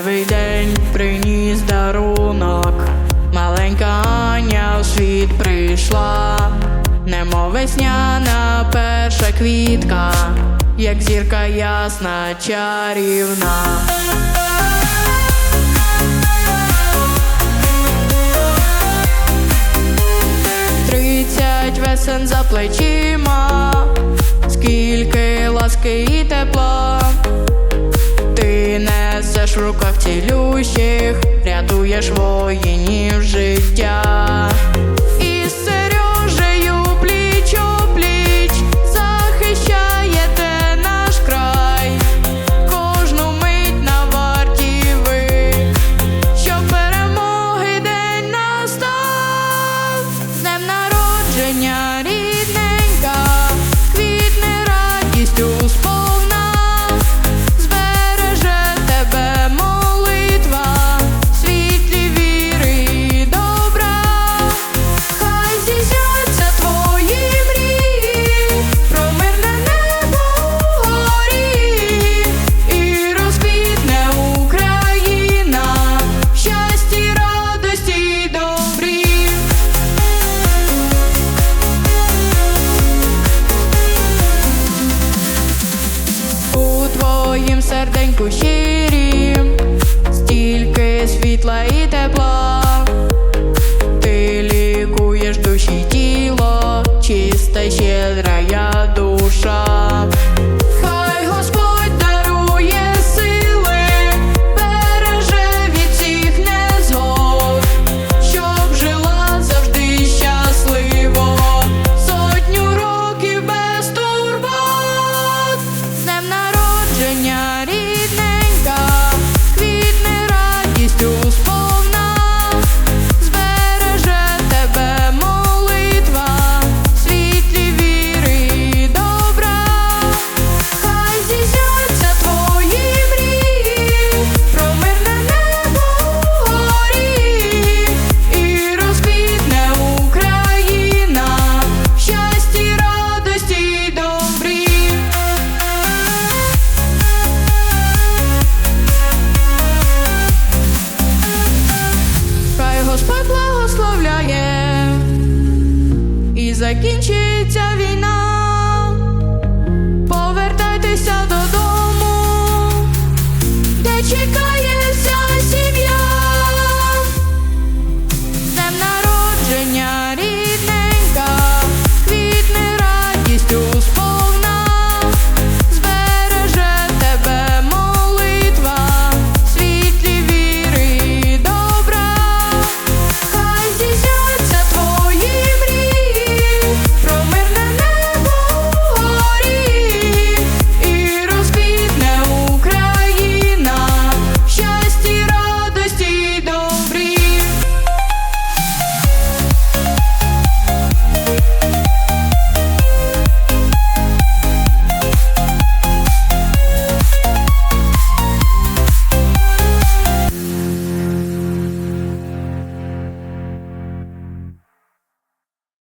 Рожевий день приніс дарунок, маленька Аня у світ прийшла, немов весняна перша квітка, як зірка ясна чарівна. Тридцять весен за плечима, скільки ласки і тепла. В руках цілющих, рятуєш воїнів серденьку щирім стільки світла і тепла, ти лікуєш душі тіло, чиста щедра я Господь благословляє і закінчиться війна.